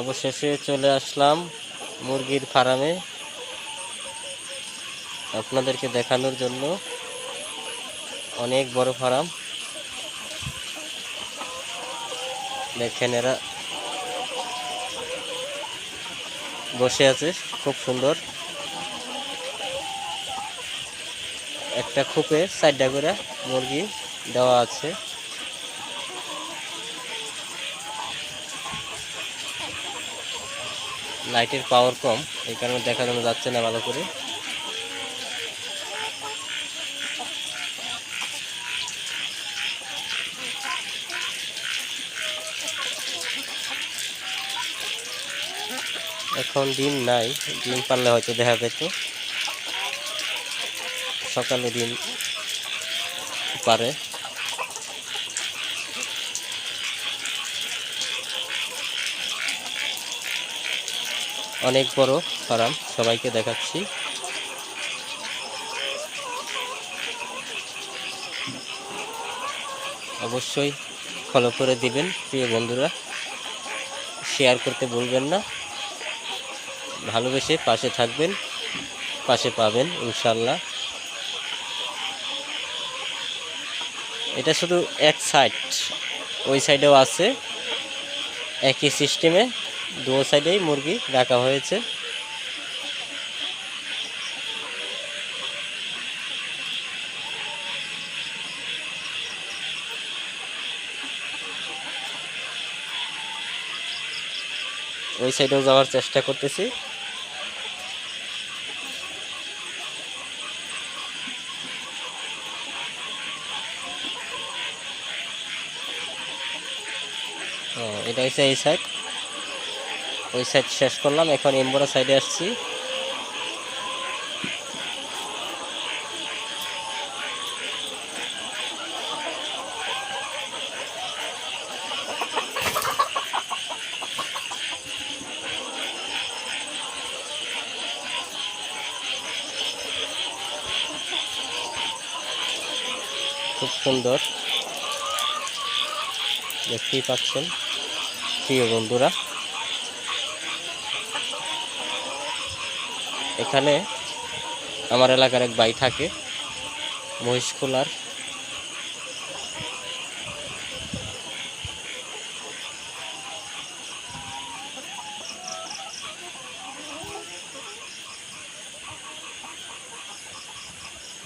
অবশেষে চলে আসলাম মুরগির ফার্মে। আপনাদেরকে দেখানোর জন্য অনেক বড় ফার্ম। দেখেন এরা বসে আছে, খুব সুন্দর। একটা খোপে চারটা করে মুরগি দেওয়া আছে। লাইটের পাওয়ার কম, এই কারণে দেখানো যাচ্ছে না ভালো করে। এখন ডিম নাই ডিম পারলে হয়তো দেখা যেত। সকালে ডিম পারে। অনেক বড় ফার্ম, সবাইকে দেখাচ্ছি। অবশ্যই ফলো করে দিবেন, প্রিয় বন্ধুরা। শেয়ার করতে ভুলবেন না। ভালোবেসে পাশে থাকবেন, পাশে পাবেন ইনশাল্লাহ এটা শুধু এক সাইড ওই সাইডেও আছে। একই সিস্টেমে দু সাইডেই মুরগি রাখা হয়েছে। ওই সাইডেও যাওয়ার চেষ্টা করতেছি। এটা হচ্ছে এই সাইড ওই সাইড শেষ করলাম। এখন এমবরা সাইডে আসছি। খুব সুন্দর। দেখতেই পাচ্ছেন। প্রিয় বন্ধুরা এখানে আমার এলাকার এক বাই থাকে মহিষখোলার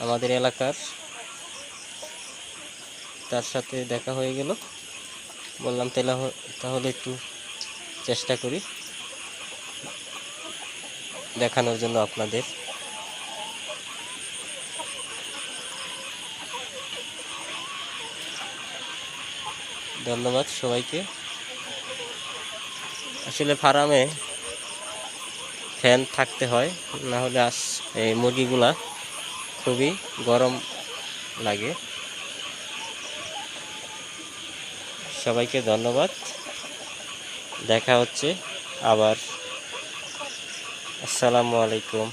আমাদের এলাকার, তার সাথে দেখা হয়ে গেল। বললাম তাহলে তাহলে একটু চেষ্টা করি। দেখানোর জন্য আপনাদের। ধন্যবাদ সবাইকে। আসলে ফার্মে ফ্যান থাকতে হয়, না হলে আস এই মুরগিগুলা খুবই গরম লাগে। সবাইকে ধন্যবাদ। দেখা হচ্ছে আবার। আসসালামু আলাইকুম।